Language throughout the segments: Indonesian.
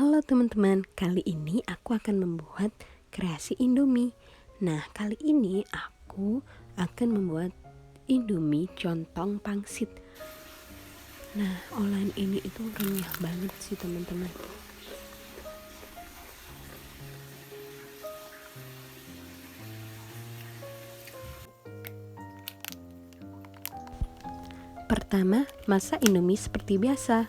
Halo teman-teman, kali ini aku akan membuat kreasi Indomie. Nah, kali ini aku akan membuat Indomie contong pangsit. Nah, olahan ini itu renyah banget sih teman-teman. Pertama, masak Indomie seperti biasa.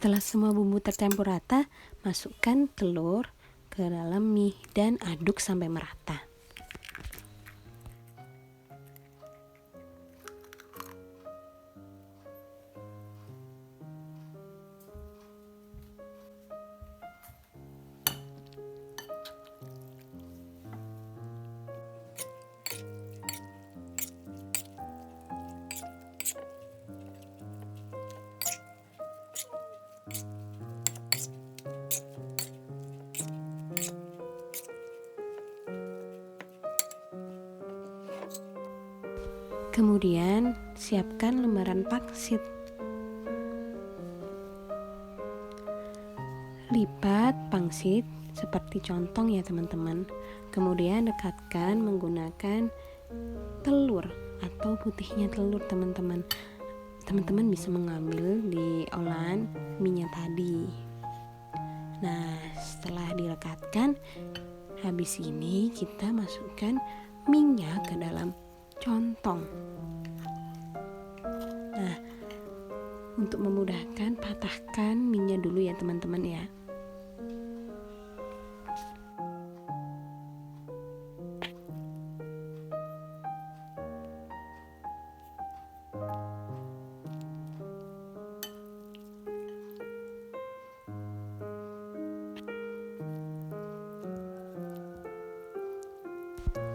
Setelah semua bumbu tercampur rata, masukkan telur ke dalam mie dan aduk sampai merata. Kemudian siapkan lembaran pangsit. Lipat pangsit seperti contong ya teman-teman. Kemudian dekatkan menggunakan telur atau putihnya telur teman-teman. Teman-teman bisa mengambil di olahan minyak tadi. Nah, setelah dilekatkan, habis ini kita masukkan minyak ke dalam contong. Nah, untuk memudahkan patahkan minyak dulu ya teman-teman ya.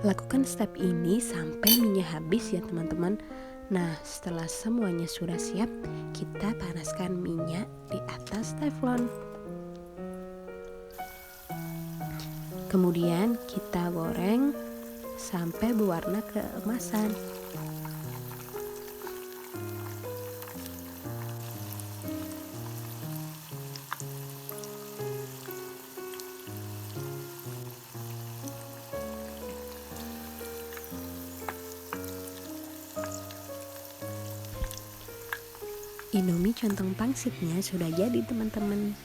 Lakukan step ini sampai minyak habis ya teman-teman. Nah, setelah semuanya sudah siap, kita panaskan minyak di atas teflon. Kemudian kita goreng sampai berwarna keemasan. Indomie contong pangsitnya sudah jadi teman-teman.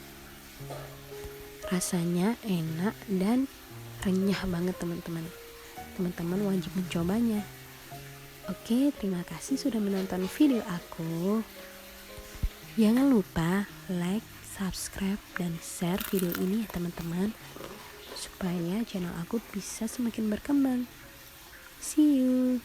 Rasanya enak dan renyah banget teman-teman. Teman-teman wajib mencobanya. Oke terima kasih sudah menonton video aku. Jangan lupa like subscribe dan share video ini ya teman-teman. Supaya channel aku bisa semakin berkembang. See you